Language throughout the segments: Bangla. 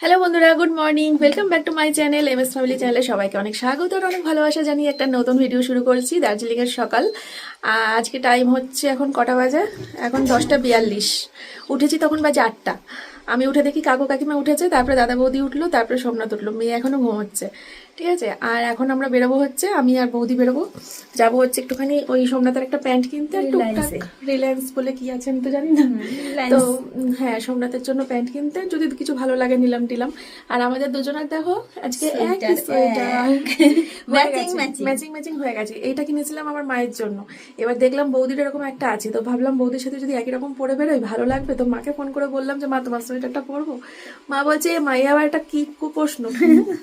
হ্যালো বন্ধুরা good morning welcome back to my channel M S family চ্যানেলে সবাইকে অনেক স্বাগত আর অনেক ভালোবাসা জানি একটা নতুন ভিডিও শুরু করছি, দার্জিলিংয়ের সকাল। আজকে টাইম হচ্ছে এখন কটা বাজে? এখন দশটা বিয়াল্লিশ। উঠেছি তখন বাজে আটটা। আমি উঠে দেখি কাকু কাকিমা উঠেছে, তারপরে দাদা বৌদি উঠল, তারপরে সোমনাথ উঠল। মেয়ে এখনও ঘুমোচ্ছে। ঠিক আছে? আর এখন আমরা বেরোবো হচ্ছে আমি আর বৌদি বেরোবো। যাব হচ্ছে একটুখানি ওই সোমনাথের একটা প্যান্ট কিনতে আর টুকটাক রিলায়েন্স বলে কি আছে আমি তো জানি না। তো হ্যাঁ সোমনাথের জন্য প্যান্ট কিনতে যদি কিছু ভালো লাগে নিলাম টিলাম। আর আমাদের দুজনের দেখো আজকে একই সোয়েটার. ম্যাচিং ম্যাচিং হয়ে গেছে। এইটা কিনেছিলাম আমার মায়ের জন্য। এবার দেখলাম বৌদির এরকম একটা আছে তো ভাবলাম বৌদির সাথে যদি একই রকম পরে বেরোই ভালো লাগবে। তো মাকে ফোন করে বললাম যে মা তোমার সোয়েটারটা পরবো? মা বলছে "এ, মাই আবার একটা কি কু প্রশ্ন।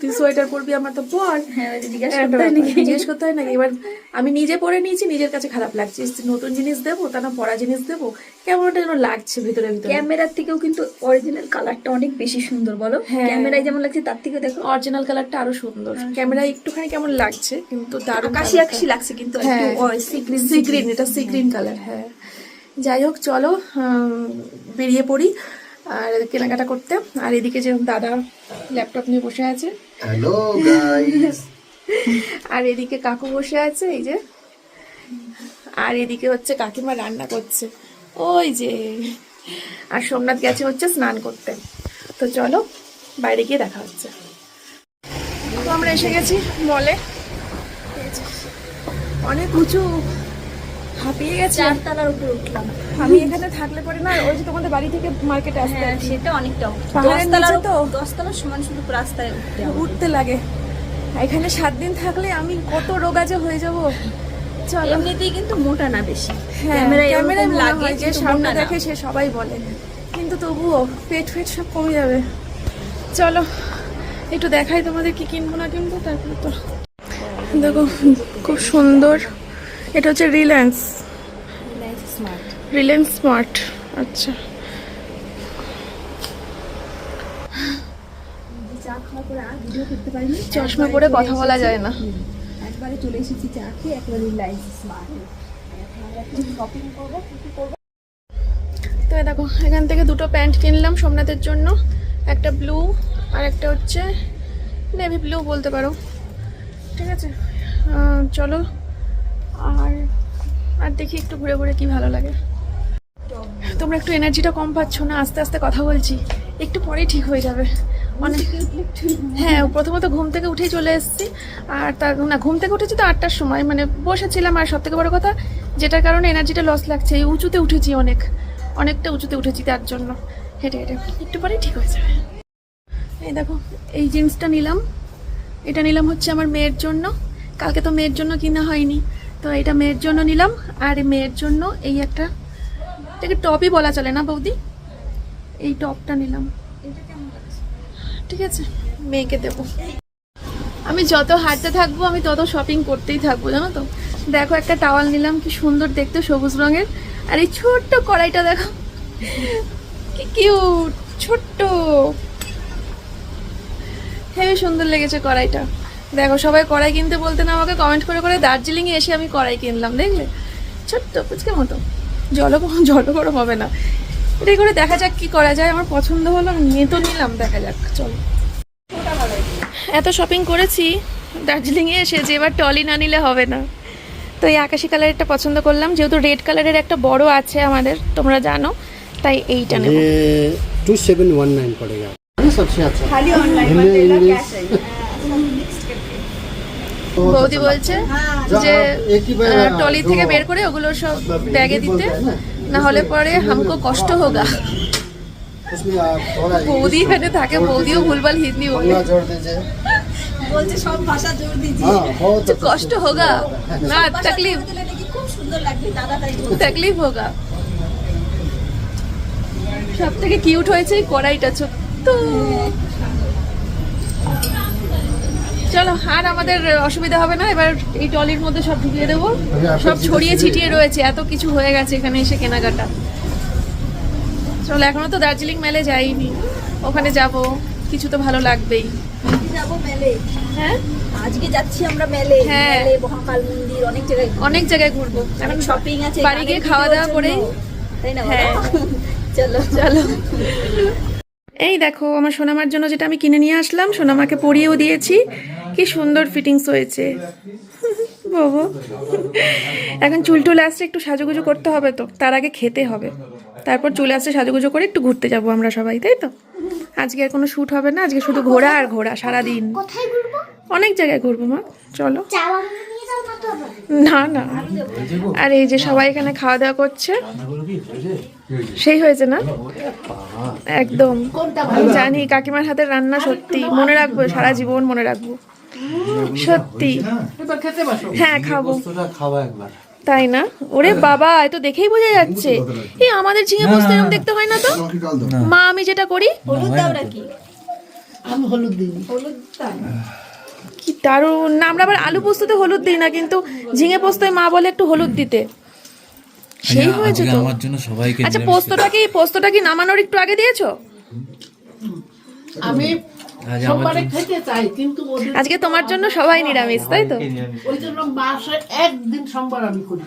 তুই সোয়েটার পরবি আমার তো পর হ্যাঁ, জিজ্ঞাসা করতে হয়। নাকি? হয় এবার আমি নিজে পরে নিয়েছি নিজের কাছে খারাপ লাগছে। নতুন জিনিস দেবো তা না পরা জিনিস দেবো। কেমন যেন লাগছে ভিতরে ভিতরে। ক্যামেরার থেকেও কিন্তু অরিজিনাল কালারটা অনেক বেশি সুন্দর বলো? হ্যাঁ। ক্যামেরায় যেমন লাগছে তার থেকে দেখো। অরিজিনাল কালারটা আরও সুন্দর। ক্যামেরায় একটুখানি কেমন লাগছে কিন্তু দারুণ colourটা। আকাশি লাগছে কিন্তু হ্যাঁ। সি গ্রিন এটা সি গ্রিন কালার হ্যাঁ। যাই হোক চলো বেরিয়ে পড়ি। আর কেনাকাটা করতে। আর এদিকে যে দাদা ল্যাপটপ নিয়ে বসে আছে। হ্যালো গাইস আর এদিকে কাকু বসে আছে এই যে। আর এদিকে হচ্ছে কাকিমা রান্না করছে। ওই যে। আর সোমনাথ গেছে হচ্ছে স্নান করতে। তো চলো বাইরে গিয়ে দেখা হচ্ছে। তো আমরা এসে গেছি মলে অনেক উঁচু। হাঁপিয়ে গেছে। চারতলার উপরে উঠলাম। আমি এখানে থাকলে পরে না ওই যে তোমাদের বাড়ি থেকে মার্কেটে আসতে হ্যাঁ সেটা অনেকটা দশতলার তো? দশতলার সমান শুধু রাস্তায় উঠতে লাগে। এখানে সাত দিন থাকলে আমি কত রোগা যে হয়ে যাব। চলো। এমনিতেই কিন্তু মোটা না বেশি। হ্যাঁ ক্যামেরায় লাগে যে সামনে দেখে সে সবাই বলে। কিন্তু তবুও পেট ফেট সব কমে যাবে। চলো একটু দেখাই তোমাদের কি কিনবো না কিনবো তারপরে তো। দেখো খুব সুন্দর। এটা হচ্ছে রিলায়েন্স। রিলায়েন্স স্মার্ট আচ্ছা। চশমা পরে কথা বলা যায় না। একবারে চলে এসেছি চা খেয়ে একবারে রিলায়েন্স স্মার্ট শপিং করব কি কি করব? তো দেখো এখান থেকে দুটো প্যান্ট কিনলাম সোমনাথের জন্য। একটা ব্লু আর একটা হচ্ছে নেভি ব্লু বলতে পারো। ঠিক আছে? চলো। আর আর দেখি একটু ঘুরে ঘুরে কি ভালো লাগে। তোমরা একটু এনার্জিটা কম পাচ্ছ না? আস্তে আস্তে কথা বলছি। একটু পরেই ঠিক হয়ে যাবে। অনেক হ্যাঁ প্রথমত ঘুম থেকে উঠেই চলে এসেছি। আর তার না, ঘুম থেকে উঠেছি তো আটটার সময়। মানে বসেছিলাম আর সব থেকে বড় কথা, যেটার কারণে এনার্জিটা লস লাগছে। এই উঁচুতে উঠেছি অনেক। অনেকটা উঁচুতে উঠেছি তার জন্য। হেঁটে হেঁটে। একটু পরেই ঠিক হয়ে যাবে। এই দেখো, এই জিন্সটা নিলাম। এটা নিলাম হচ্ছে আমার মেয়ের জন্য। কালকে তো মেয়ের জন্য কিনা হয়নি। তো এটা মেয়ের জন্য নিলাম, আর মেয়ের জন্য এই একটা, এটাকে টপই বলা চলে না বৌদি? এই টপটা নিলাম। ঠিক আছে, মেয়েকে দেবো। আমি যত হাঁটতে থাকব, আমি তত শপিং করতেই থাকব, জানো তো? দেখো, একটা টাওয়াল নিলাম, কি সুন্দর দেখতে, সবুজ রঙের। আর এই ছোট্ট কড়াইটা দেখো, কি কিউট ছোট্ট। হেবি সুন্দর লেগেছে কড়াইটা। দেখো সবাই কড়াই কিনতে বলতে না আমাকে কমেন্ট করে করে দার্জিলিংয়ে এসে আমি কড়াই কিনলাম দেখলে ছোট্ট পুচকে মতো জলও জলও গরম হবে না এটাই করে দেখা যাক কি করা যায় আমার পছন্দ হলো আমি নিয়ে তো নিলাম দেখা যাক চলো এত শপিং করেছি দার্জিলিংয়ে এসে যে এবার টলি না নিলে হবে না তো এই আকাশি কালারেরটা পছন্দ করলাম যেহেতু রেড কালারের একটা বড় আছে আমাদের তোমরা জানো তাই এইটা নেব ये टू सेवन वन नाइन पड़ेगा सबसे अच्छा खाली online Hindi, Batela English. Cash है मिक्स करके बहुत বৌদি বলছে যে টলি থেকে বের করে ওগুলো সব ব্যাগে দিতে না হলে পরে হামকো কষ্ট হোগা। বৌদি এখানে থাকে বৌদিও ভুলভাল হিন্দি বলে বলছে সব ভাষা জোর দিচ্ছে হ্যাঁ, হ্যাঁ, কষ্ট হোগা। হ্যাঁ, না তকলিফ। তকলিফ হোগা। সব থেকে কিউট হয়েছে কড়াইটা ছোট্ট। চলো আর আমাদের অসুবিধা হবে না এবার এই টলির মধ্যে সব ঢুকিয়ে দেবো। সব ছড়িয়ে ছিটিয়ে রয়েছে এত কিছু হয়ে গেছে এখানে এসে কেনাকাটা। চলো এখনও তো দার্জিলিং মেলে যাইনি। ওখানে যাব কিছু তো ভালো লাগবেই। যাব মেলে। হ্যাঁ? আজকে যাচ্ছি আমরা মেলে। হ্যাঁ। মহাকাল মন্দির অনেক জায়গায় অনেক জায়গায় ঘুরবো। অনেক শপিং আছে বাড়ি গিয়ে খাওয়া দাওয়া জন্য। তাই না হ্যাঁ। চলো। চলো। এই দেখো আমার সোনামার জন্য যেটা আমি কিনে নিয়ে আসলাম সোনামাকে পরিয়েও দিয়েছি। কি সুন্দর ফিটিংস হয়েছে। বাবা। এখন চুল টুল আসছে একটু সাজুগুজু করতে হবে তো তার আগে খেতে হবে। তারপর চুল আসছে সাজুগুজু করে একটু ঘুরতে যাব আমরা সবাই তাই তো? আজকে আর কোনো শ্যুট হবে না আজকে শুধু ঘোরা আর ঘোরা সারাদিন। অনেক জায়গায় ঘুরবো মা। চলো। না না। না আর এই যে সবাই এখানে খাওয়া দাওয়া করছে সেই হয়েছে না? একদম। জানি কাকিমার হাতের রান্না সত্যি। মনে রাখব সারা জীবন মনে রাখব। সত্যি। হ্যাঁ খাব। তাই না? ওরে বাবা এ তো দেখেই বোঝা যাচ্ছে। এই আমাদের ঝিঙে পোস্ত এরকম দেখতে হয় না তো? মা আমি যেটা করি? হলুদ দাওরা কি কি দারুণ। না আমরা আবার আলু পোস্ততে হলুদ দিই না কিন্তু ঝিঙে পোস্তয় মা বলে একটু হলুদ দিতে। সেই হয়েছে তো। আমার জন্য সবাইকে আচ্ছা নিরামিষ পোস্তটা কি পোস্তটা কি নামানোর একটু আগে দিয়েছ? আমি আজকে তোমার জন্য সবাই নিরামিষ তাই তো? ওই জন্য মাসে একদিন সোমবার আমি করি।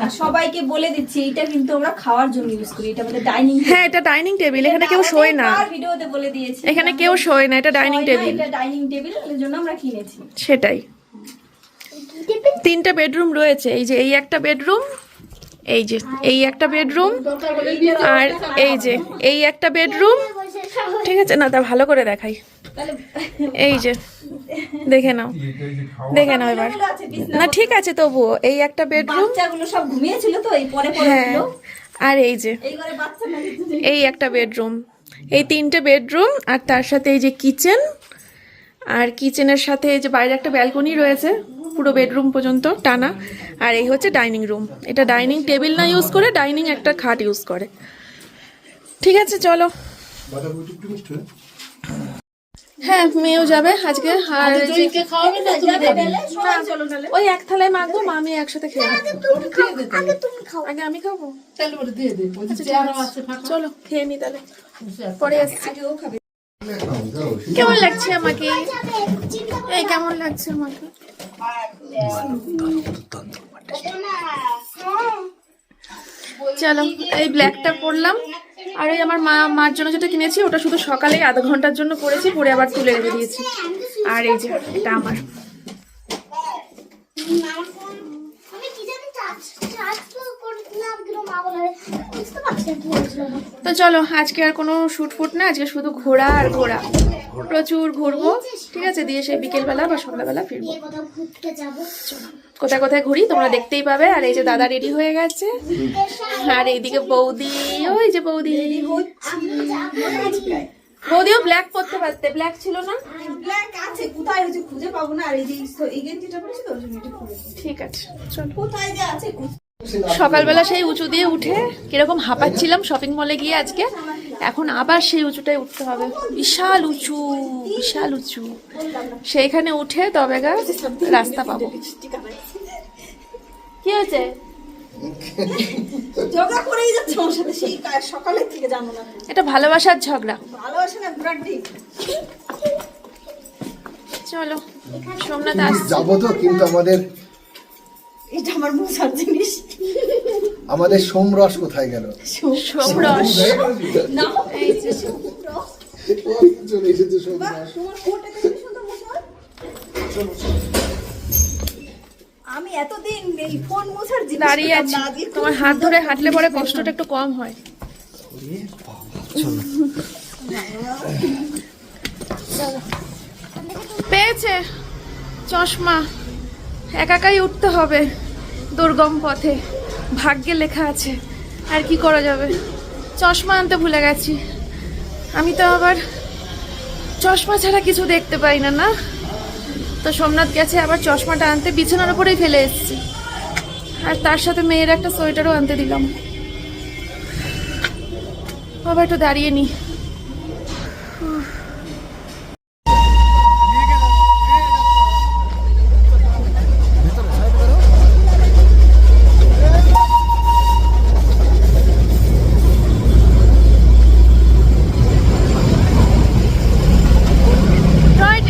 আর সবাইকে বলে দিচ্ছি এটা কিন্তু আমরা খাওয়ার জন্য ইউজ করি এটা আমাদের ডাইনিং হ্যাঁ এটা ডাইনিং টেবিল এখানে কেউ শোয় না। ভিডিওতে বলে দিয়েছি এখানে কেউ শোয় না এটা ডাইনিং টেবিল এটা ডাইনিং টেবিলের জন্য আমরা কিনেছি। সেটাই। তিনটা বেডরুম রয়েছে এই যে এই একটা বেডরুম এই যে এই একটা বেডরুম আর এই যে এই একটা বেডরুম ঠিক আছে? না তা ভালো করে দেখাই। এই যে দেখে নাও। দেখে নাও এবার। না ঠিক আছে তবুও এই একটা বেডরুম সব ঘুমিয়েছিল তো এই পরে পরে হ্যাঁ। আর এই যে এই ঘরে বাচ্চা না এই একটা বেডরুম এই তিনটে বেডরুম আর তার সাথে এই যে কিচেন আর কিচেনের সাথে এই যে বাইরে একটা ব্যালকনি রয়েছে পুরো বেডরুম পর্যন্ত টানা। আর এই হচ্ছে ডাইনিং রুম এটা ডাইনিং টেবিল না ইউজ করে ডাইনিং একটা খাট ইউজ করে। ঠিক আছে চলো। হ্যাঁ মেয়েও যাবে আজকে। আর এই খাওয়াবে না তুমি দেবে? চলো। ওই এক থালায় মাখবো মা আমি একসাথে খেয়ে। আগে তুমি খাও আগে আমি খাব? তাহলে ওটা দিয়ে দে ওই যে আছে। ফাঁকা। চলো খেয়ে নি তাহলে। পরে আসছি। আগে ও খাবে। কেমন লাগছে আমাকে? এই কেমন লাগছে আমাকে? হ্যাঁ। চলো এই ব্ল্যাকটা পরলাম। আর ওই আমার মা, মার জন্য যেটা কিনেছি, ওটা শুধু সকালে আধা ঘণ্টার জন্য পরেছি পরে আবার তুলে রেখে দিয়েছি। আর এই যে, এটা আমার আমি কি জানি চার্জ চার্জ তো চলো, আজকে আর কোনো শুট ফুট না, আজকে শুধু ঘোরা আর ঘোরা প্রচুর ঘুরবো, ঠিক আছে? দিয়ে সেই বিকেলবেলা বা সন্ধ্যাবেলা ফিরবো। কোথায় কোথায় ঘুরি তোমরা দেখতেই পাবে, আর এই যে দাদা রেডি হয়ে গেছে। আর এইদিকে বৌদি, ওই যে বৌদি আমি যাব বৌদিও ব্ল্যাক পরতে পারতে। ব্ল্যাক ছিল না? ব্ল্যাক আছে কোথায় হচ্ছে খুঁজে পাবো না? আর এই যে এই গেঞ্জিটা পরেছি তো ঠিক আছে চলো। কোথায় যে আছে সকালবেলা সেই উঁচু দিয়ে উঠে কীরকম হাঁপাচ্ছিলাম শপিং মলে গিয়ে আজকে। এখন আবার সেই উঁচুটাই উঠতে হবে। বিশাল উঁচু বিশাল উঁচু। সেইখানে উঠে তবে রাস্তা পাবো। কি হয়েছে? ঝগড়া করেই যাচ্ছে আমার সাথে সেই সকালের থেকে জানো না। এটা ভালোবাসার ঝগড়া। ভালোবাসে না ঘোরার চলো সোমনাথ আসছে। যাব তো কিন্তু আমাদের এটা আমার মুসার জিনিস। আমাদের সোমরস কোথায় গেল? সোমরস। না। এই যে চলে এসেছে সোমরস। তোমার কোট সুন্দর মুসার আমি এতদিন এই ফোন মুছার জিনিস দাঁড়িয়ে আছি। তোমার হাত ধরে হাঁটলে পরে কষ্টটা একটু কম হয়। পেয়েছে চশমা। একাকাই উঠতে হবে দুর্গম পথে। ভাগ্যে লেখা আছে আর কি করা যাবে? চশমা আনতে ভুলে গেছি। আমি তো আবার চশমা ছাড়া কিছু দেখতে পাই না না? তো সোমনাথ গেছে, আবার চশমাটা আনতে বিছানার উপরেই ফেলে এসেছি। আর তার সাথে মেয়ের একটা সোয়েটারও আনতে দিলাম। আবার একটু দাঁড়িয়ে নি Right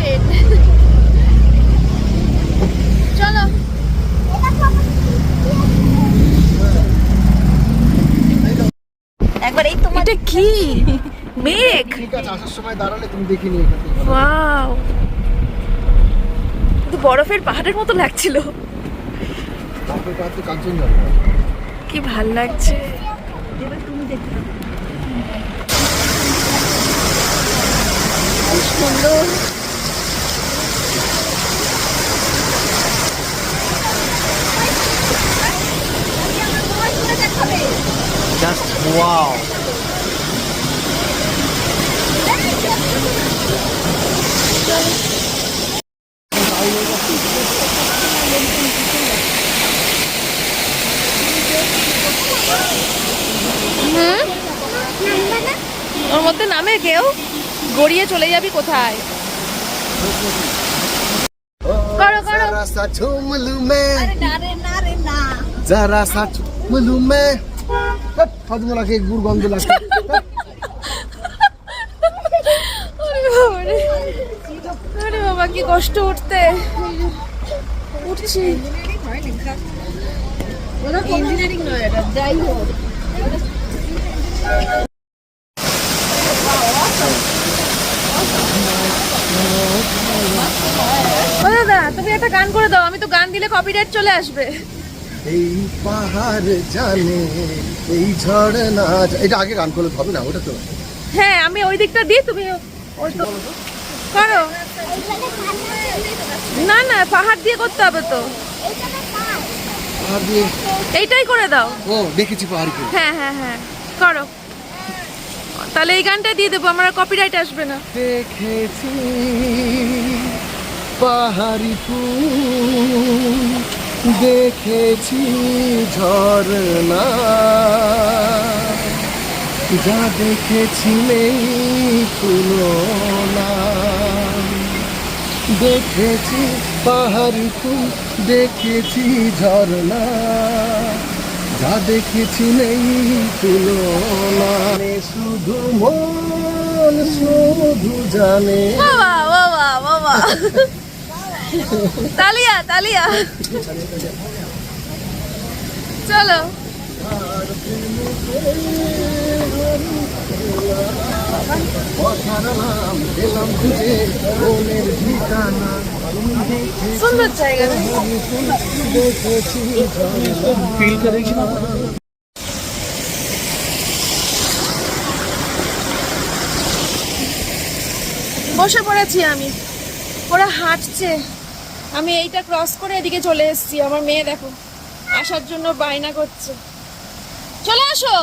চলো একবার এই তোমার এটা কি মেঘ ঠিক আছে আসার দেখিনি ওয়াও। কিন্তু বরফের পাহাড়ের মতো লাগছিল। কি ভালো লাগছে। সুন্দর। জাস্ট ওয়াও ওর মধ্যে নামে কেউ? গড়িয়ে চলে যাবি কোথায়? করো করো। সা যারা সা গুড় গন্ধ লাগে কি কষ্ট উঠতে? উঠছি। ইঞ্জিনিয়ারিং নয় এটা যাই হোক। ও দাদা তুমি একটা গান করে দাও আমি তো গান দিলে কপিরাইট চলে আসবে। এই পাহাড় জানে এই এটা আগে গান করলে হবে না ওটা তো হ্যাঁ আমি ওই দিকটা দিই তুমি ওই তো করো। না না পাহাড় দিয়ে করতে হবে তো। এইটাই করে দাও। ও দেখেছি পাহাড় হ্যাঁ হ্যাঁ হ্যাঁ করো। তাহলে এই গানটা দিয়ে দেবো আমার কপিরাইট আসবে না। দেখেছি পাহাড়ি ফুল দেখেছি ঝরনা যা দেখেছি নেই তুলনা। দেখেছি পাহাড়ি ফুল, দেখেছি ঝরনা। যা দেখেছি নেই তুলনা। শুধু মন, শুধু জানে। তালিয়া তালিয়া। চলো। সুন্দর জায়গা না? বসে পড়েছি আমি। ওরা হাঁটছে। আমি এইটা ক্রস করে এদিকে চলে এসেছি। আমার মেয়ে দেখো আসার জন্য বায়না করছে। চলে আসো।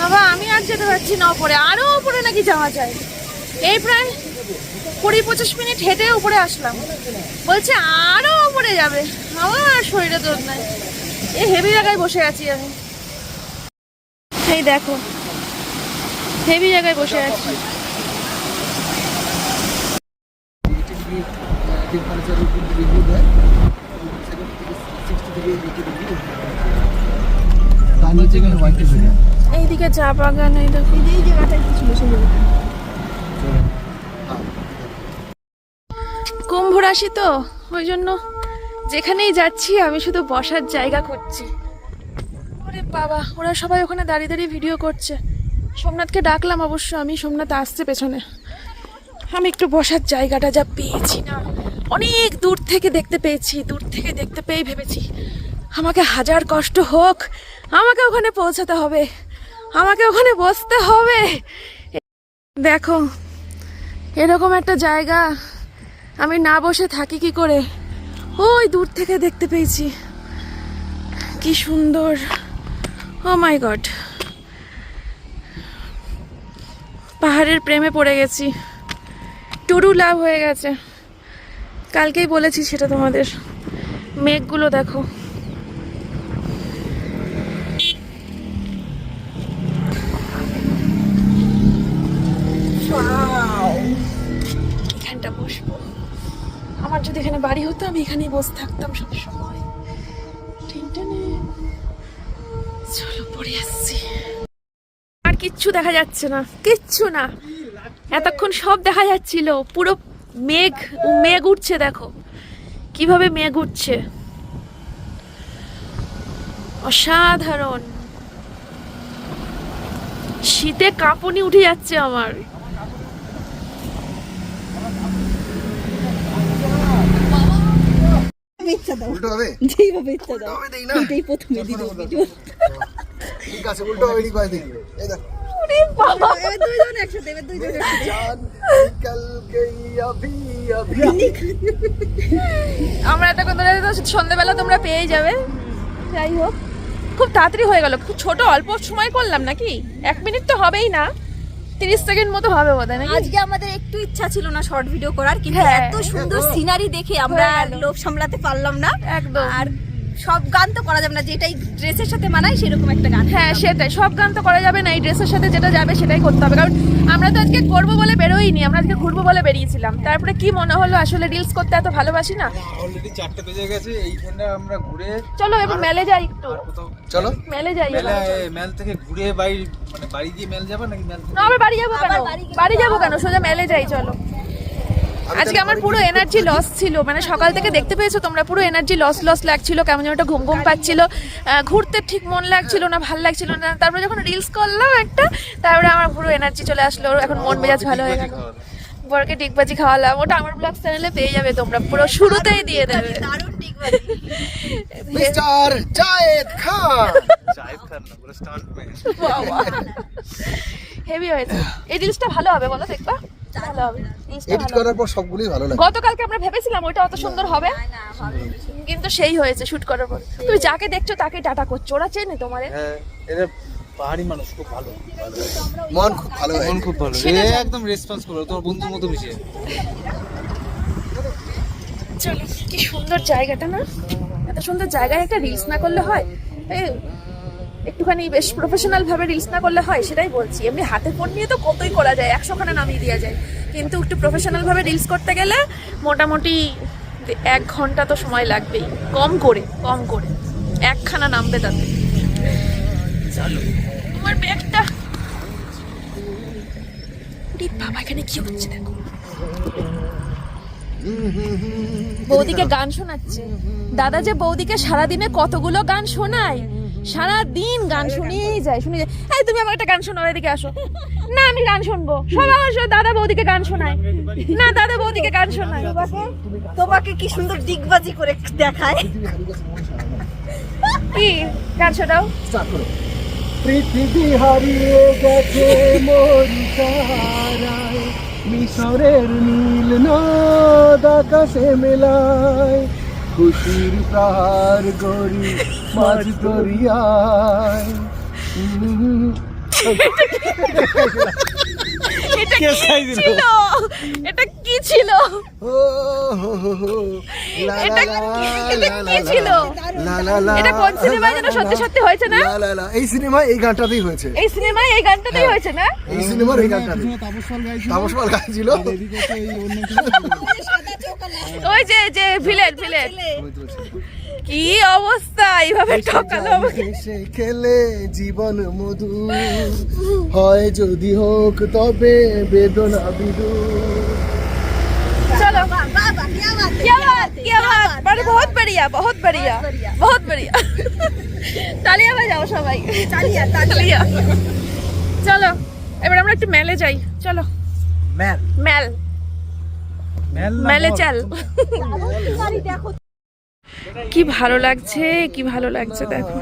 বাবা, আমি আর যেতে পারছি না উপরে আরও উপরে নাকি যাওয়া যায়। এই প্রায় কুড়ি পঁচিশ মিনিট হেঁটে উপরে আসলাম। বলছে আরও উপরে যাবে। আমার শরীরে তোর নাই। এই হেভি জায়গায় বসে আছি আমি। সেই দেখো হেভি জায়গায় বসে আছি। এইদিকে চা বাগান এই দেখো এই জায়গাটা ছিল কুম্ভ রাশি তো, ওই জন্য যেখানেই যাচ্ছি, আমি শুধু বসার জায়গা খুঁজছি। ওরে বাবা, ওরা সবাই ওখানে দাঁড়িয়ে দাঁড়িয়ে ভিডিও করছে। সোমনাথকে ডাকলাম অবশ্য, আমি সোমনাথ আসছে পেছনে। আমি একটু বসার জায়গাটা যা পেয়েছি না। অনেক দূর থেকে দেখতে পেয়েছি, দূর থেকে দেখতে পেয়ে ভেবেছি। আমাকে হাজার কষ্ট হোক, আমাকে ওখানে পৌঁছাতে হবে, আমাকে ওখানে বসতে হবে। দেখো, এরকম একটা জায়গা, আমি না বসে থাকি কি করে? ওই দূর থেকে দেখতে পেয়েছি। কি সুন্দর। ও মাই গড পাহাড়ের প্রেমে পড়ে গেছি। টুরু লাভ হয়ে গেছে। কালকেই বলেছি সেটা তোমাদের। মেঘগুলো দেখো। এখানটা বসবো। আমার যদি এখানে বাড়ি হতো আমি এখানেই বসে থাকতাম সব সময়। চলো পড়ে আসছি। আর কিচ্ছু দেখা যাচ্ছে না। কিচ্ছু না। এতক্ষণ সব দেখা যাচ্ছিল। পুরো মেঘ মেঘ উঠছে দেখো। কীভাবে মেঘ উঠছে? অসাধারণ। শীতে কাঁপুনি উঠে যাচ্ছে আমার। ইচ্ছা দাও। উল্টো হবে? যেইভাবে ইচ্ছা দাও। হবে দেই না? এটাই প্রথমে ঠিক আছে উল্টো হবে ঠিক আছে। এই দেখ। দুইজন একসাথে দুইজন অভি আমরা সন্ধ্যেবেলা তোমরা পেয়ে যাবে। যাই হোক খুব তাড়াতাড়ি হয়ে গেল। খুব ছোট অল্প সময় করলাম নাকি? এক মিনিট তো হবেই না। তিরিশ সেকেন্ড মতো হবে বোধ হয় আজকে আমাদের একটু ইচ্ছা ছিল না শর্ট ভিডিও করার কিন্তু হ্যাঁ। এত সুন্দর সিনারি দেখে আমরা হয়ে। লোভ সামলাতে পারলাম না। একদম। আর সব গান তো করা যাবে না যেটাই ড্রেসের সাথে মানায় সেরকম একটা গান। হ্যাঁ সেটাই। সব গান তো করা যাবে না এই ড্রেসের সাথে যেটা যাবে সেটাই করতে হবে। কারণ আমরা তো আজকে করব বলে বেরোইনি আমরা আজকে ঘুরবো বলে বেরিয়েছিলাম। তারপরে কি মনে হলো আসলে রিলস করতে এত ভালোবাসি না? অলরেডি চারটে বেজে গেছে এইখানে আমরা ঘুরে চলো এবার মেলে যাই একটু। চলো। মেলে যাই মেলা মেল থেকে ঘুরে বাড়ি মানে বাড়ি দিয়ে মেল যাবে নাকি মেল না আবার বাড়ি যাব কেন? বাড়ি যাব কেন? সোজা মেলে যাই চলো। আজকে আমার পুরো এনার্জি লস ছিল মানে সকাল থেকে দেখতে পেয়েছ তোমরা পুরো এনার্জি লস লস লাগছিল কেমন যেন একটা ঘুম ঘুম পাচ্ছিল। ঘুরতে ঠিক মন লাগছিল না ভালো লাগছিল না। তারপরে যখন রিলস করলাম একটা তারপরে আমার পুরো এনার্জি চলে আসলো এখন মন মেজাজ ভালো হয়ে গেল। বরকে ডিগবাজি খাওয়ালাম ওটা আমার ব্লগ চ্যানেলে পেয়ে যাবে তোমরা পুরো শুরুতেই দিয়ে দেবে। দারুণ বলে মিস্টার জায়েদ খান। জায়েদ খান পুরো স্টান্ট ম্যান হেভি হয়েছে। এই রিলসটা ভালো হবে বলো দেখবা। ভালো হবে। Reels এডিট করার পর সবগুলোই ভালো লাগে। গতকালকে আমরা ভেবেছিলাম ওইটা অত সুন্দর হবে। কিন্তু সেই হয়েছে শুট করার পর। তুমি যাকে দেখছ তাকে টাটা করছ। ওরা চেনে তোমারে। হ্যাঁ পাহাড়ি মানুষ খুব ভালো। মন খুব ভালো মন খুব। একদম রেসপন্স করো তোমার বন্ধুর মতো মিশে। চলো কি সুন্দর জায়গাটা না? এত সুন্দর জায়গায় একটা রিলস না করলে হয়। একটুখানি বেশ প্রফেশনাল ভাবে রিলস না করলে হয়, সেটাই বলছি। এমনি হাতে ফোন নিয়ে তো কতই করা যায়, একশোখানে নামিয়ে দেওয়া যায়। কিন্তু একটু প্রফেশনাল ভাবে রিলস করতে গেলে মোটামুটি এক ঘণ্টা তো সময় লাগবেই। কম করে কম করে। একখানা নামবে তাতে। চলো আমার ব্যাগটা। বাবা, এখানে কি হচ্ছে দেখো? বৌদিকে গান শোনাচ্ছে। দাদা যে বৌদিকে সারাদিনে কতগুলো গান শোনায়? সারা দিন গান শুনিয়েই যায় শুনিয়ে যায়। এই তুমি আমার একটা গান শোনাও এদিকে আসো। না আমি গান শুনব। সবাই আসো দাদা বৌদিকে গান শোনায়। না দাদা বৌদিকে গান শোনায়। তোমাকে কি সুন্দর দিগবাজি করে দেখায়। কি? গান শোনাও। পৃথিবী হারিয়ে গেছে মরিচারায় মিশরের নীল নদ আকাশে মেলায়। খুশির প্রাহার গড়ি মাঝ দরিয়ায় এটা কি ছিল? এটা কি ছিল? হো হো হো, লা লা এটা কি- এটা লা কি লা ছিল? লা লা লা, এটা কোন সিনেমায় যেন লা লা সত্যি সত্যি হয়েছে না? লা লা লা। এই সিনেমায় এই গানটাতেই হয়েছে। এই সিনেমায় এই গানটাতেই হয়েছে না? এই সিনেমার এই গানটাতেই। তাপস পাল গাইছিল। ওই যে যে ভিলেন ভিলেন কি অবস্থা এইভাবে ঠকালো আমাকে হেসে খেলে জীবন মধু হয় যদি হোক তবে বেদনা বিদু चलो क्या बात क्या बात बड़े बहुत बढ़िया बहुत बढ़िया बहुत बढ़िया তালিয়া বাজাও সবাই তালিয়া তালিয়া চলো এবার আমরা একটু মেলে যাই চলো মেল মেল মেলে চাল। কি ভালো লাগছে কি ভালো লাগছে দেখো।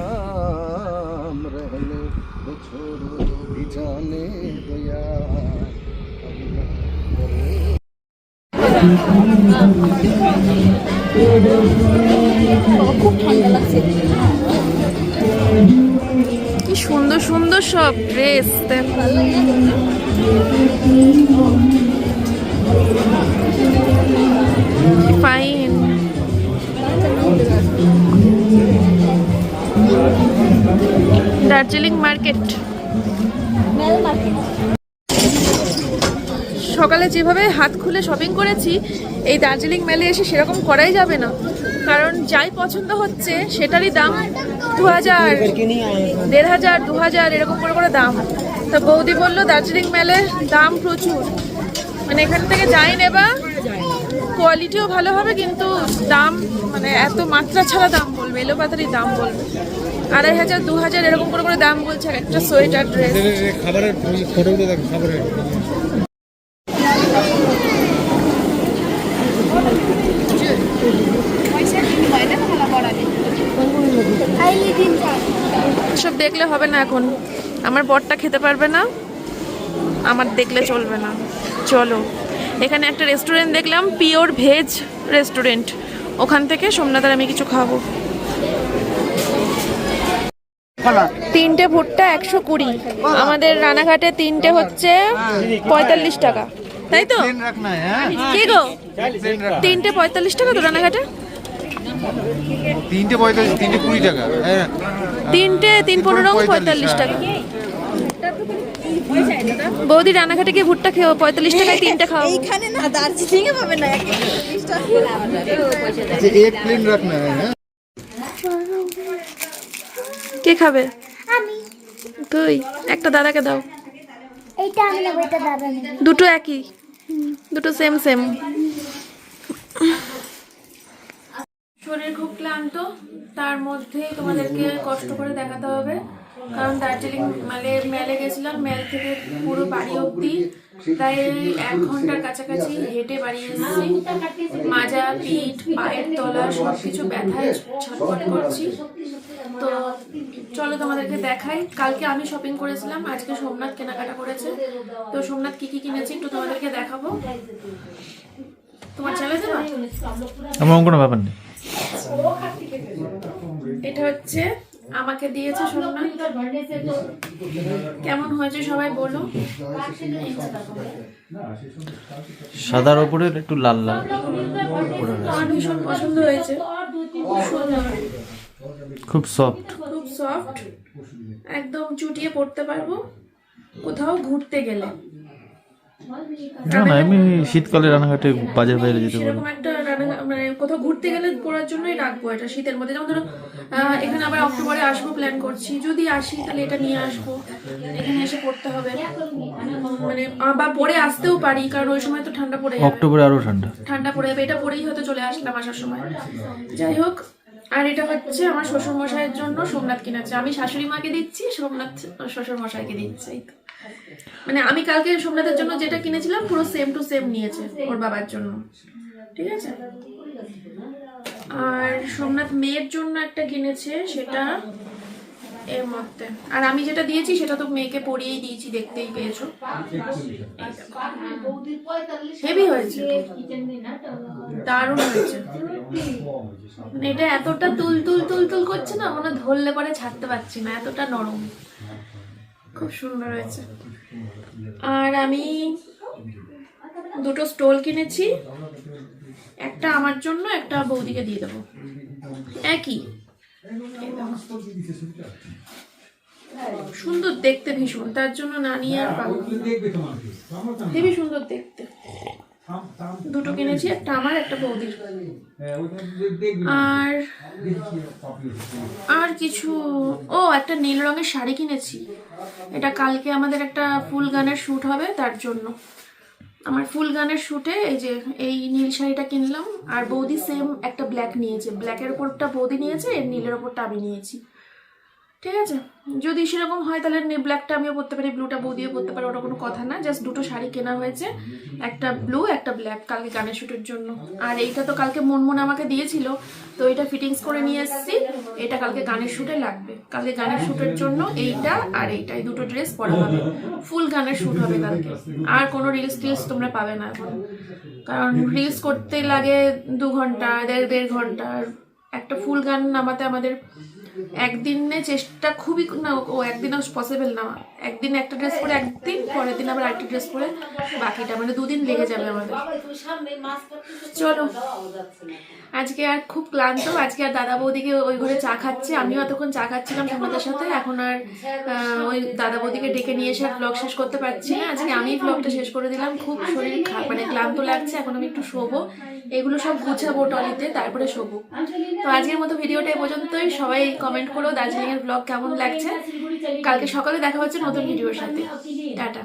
কি সুন্দর সুন্দর সব ড্রেস দেখো। ফাইন দার্জিলিং মার্কেট সকালে যেভাবে হাত খুলে শপিং করেছি, এই দার্জিলিং মেলে এসে সেরকম করাই যাবে না। কারণ যাই পছন্দ হচ্ছে, সেটারই দাম দু হাজার দেড় হাজার দু হাজার এরকম করে করে দাম। তা বৌদি বলল দার্জিলিং মেলে দাম প্রচুর। মানে এখান থেকে যাই নেবা কোয়ালিটিও ভালো হবে কিন্তু দাম মানে এত মাত্রা ছাড়া দাম বলবে এলোপাতারি দাম বলবে। আড়াই হাজার দু হাজার এরকম করে করে দাম বলছে আর একটা সোয়েটার ড্রেস খাবারের ফটোগুলো দেখো খাবারের সব দেখলে হবে না এখন। আমার বরটা খেতে পারবে না আমার দেখলে চলবে না। চলো। এখানে একটা রেস্টুরেন্ট দেখলাম পিওর ভেজ রেস্টুরেন্ট ওখান থেকে সোমনাথের আমি কিছু খাব। তিনটে ভুট্টা একশো কুড়ি। আমাদের রানাঘাটে তিনটে হচ্ছে পঁয়তাল্লিশ টাকা। তাই তো? হ্যাঁ কি গো? তিনটে পঁয়তাল্লিশ টাকা তো রানাঘাটে? তিনটে পঁয়তাল্লিশ তিনটে কুড়ি টাকা হ্যাঁ। তিনটে তিন পনেরো পঁয়তাল্লিশ টাকা। বৌদি রানাঘাটে গিয়ে ভুট্টা খেও পঁয়তাল্লিশ টাকায় তিনটে খাও এইখানে না দার্জিলিং এ পাবে না এক প্লেন রাখনা হ্যাঁ। কে খাবে? আমি। তুই একটা দাদাকে দাও। এইটা আমি নেব এটা দাদা নেবে। দুটো একই। দুটো সেম সেম শরীর খুব ক্লান্ত তার মধ্যে তোমাদেরকে কষ্ট করে দেখাতে হবে। কারণ দার্জিলিং মেলে মেলে গেছিলাম মেল থেকে পুরো বাড়ি অবধি প্রায় এক ঘণ্টার কাছাকাছি হেঁটে বাড়ি এসেছি। মাজা পিঠ পায়ের তলা সব কিছু ব্যথায় ছটফট করছি। তো চলো তোমাদেরকে দেখাই। কালকে আমি শপিং করেছিলাম আজকে সোমনাথ কেনাকাটা করেছে। তো সোমনাথ কি কি কিনেছি একটু তোমাদেরকে দেখাবো। তোমার চলে দেবা? আমার কোনো ব্যাপার নেই। এটা হচ্ছে আমাকে দিয়েছে সোমনাথ কেমন হয়েছে সবাই বলো। সাদার ওপরে একটু লাল লাল আমার ভীষণ পছন্দ হয়েছে। খুব খুব সফট খুব সফট একদম চুটিয়ে পড়তে পারব। কোথাও ঘুরতে গেলে। না না আমি শীতকালে রানাঘাটে বাজার বাইরে যেতে পারি সেরকম একটা মানে কোথাও ঘুরতে গেলে পড়ার জন্যই রাখব এটা শীতের মধ্যে। যেমন ধরো এখানে আবার অক্টোবরে আসব প্ল্যান করছি। যদি আসি তাহলে এটা নিয়ে আসব। এখানে এসে পড়তে হবে। মানে বা পরে আসতেও পারি কারণ ওই সময় তো ঠান্ডা পড়ে অক্টোবরে আরও ঠান্ডা। ঠান্ডা পড়ে যাবে। এটা পরেই হয়তো চলে আসলাম আসার সময়। যাই হোক আর এটা হচ্ছে আমার শ্বশুর মশাইয়ের জন্য সোমনাথ কিনেছে। আমি শাশুড়ি মাকে দিচ্ছি সোমনাথ শ্বশুর মশাইকে দিচ্ছি। মানে আমি কালকে সোমনাথের জন্য যেটা কিনেছিলাম, পুরো সেম টু সেম নিয়েছে ওর বাবার জন্য। ঠিক আছে? আর সোমনাথ মেয়ের জন্য একটা কিনেছে, সেটা এর মধ্যে আর আমি যেটা দিয়েছি, সেটা তো মেয়েকে পরিয়েই দিয়েছি, দেখতেই পেয়েছ। হেভি হয়েছে। দারুণ হয়েছে। মানে এটা এতটা তুল তুল তুল তুল করছে না, মনে ধরলে পরে ছাড়তে পারছি না, এতটা নরম। খুব সুন্দর হয়েছে। আর আমি দুটো স্টোল কিনেছি। একটা আমার জন্য একটা বৌদিকে দিয়ে দেবো। একই। সুন্দর দেখতে ভীষণ। তার জন্য না নিয়ে আর পাবো হেবি সুন্দর দেখতে। দুটো কিনেছি একটা আমার একটা বৌদির। আর আর কিছু ও একটা নীল রঙের শাড়ি কিনেছি। এটা কালকে আমাদের একটা ফুল গানের শ্যুট হবে তার জন্য। আমার ফুল গানের শ্যুটে এই যে এই নীল শাড়িটা কিনলাম আর বৌদি সেম একটা ব্ল্যাক নিয়েছে। ব্ল্যাকের ওপরটা বৌদি নিয়েছে এর নীলের ওপরটা আমি নিয়েছি। ঠিক আছে? যদি সেরকম হয় তাহলে ব্ল্যাকটা আমিও পরতে পারি ব্লুটা বৌদিও পরতে পারি, ওটা কোনো কথা না জাস্ট দুটো শাড়ি কেনা হয়েছে, একটা ব্লু একটা ব্ল্যাক কালকে গানের শ্যুটের জন্য। আর এইটা তো কালকে মন মনমন আমাকে দিয়েছিল, তো এটা ফিটিংস করে নিয়ে এসেছি, এটা কালকে গানের শ্যুটে লাগবে। কালকে গানের শ্যুটের জন্য এইটা আর এইটা, এই দুটো ড্রেস পরা হবে। ফুল গানের শ্যুট হবে কালকে। আর কোনো রিলস টিলস তোমরা পাবে না এখন। কারণ রিলস করতে লাগে দু ঘণ্টা, দেড় দেড় ঘণ্টা একটা ফুল গান নামাতে আমাদের একদিনে চেষ্টা খুবই না ও একদিনও পসিবল না। একদিন একটা ড্রেস পরে, একদিন পরের দিন আবার একটা ড্রেস পরে, বাকিটা মানে দুদিন লেগে যাবে আমাদের। চলো। আজকে আর খুব ক্লান্ত, আজকে আর দাদা বৌদিকে ওই ঘরে চা খাচ্ছে। আমিও এতক্ষণ চা খাচ্ছিলাম তোমাদের সাথে, এখন আর ওই দাদা বৌদিকে ডেকে নিয়ে এসে আর ব্লগ শেষ করতে পারছি না। আজকে আমি ব্লগটা শেষ করে দিলাম। খুব শরীর মানে ক্লান্ত লাগছে, এখন আমি একটু শোবো। এগুলো সব গুছাবো টলিতে, তারপরে শোবো। তো আজকের মতো ভিডিওটা এই পর্যন্তই। সবাই কমেন্ট করো দার্জিলিং এর ব্লগ কেমন লাগছে। কালকে সকালে দেখা হচ্ছে নতুন ভিডিওর সাথে টাটা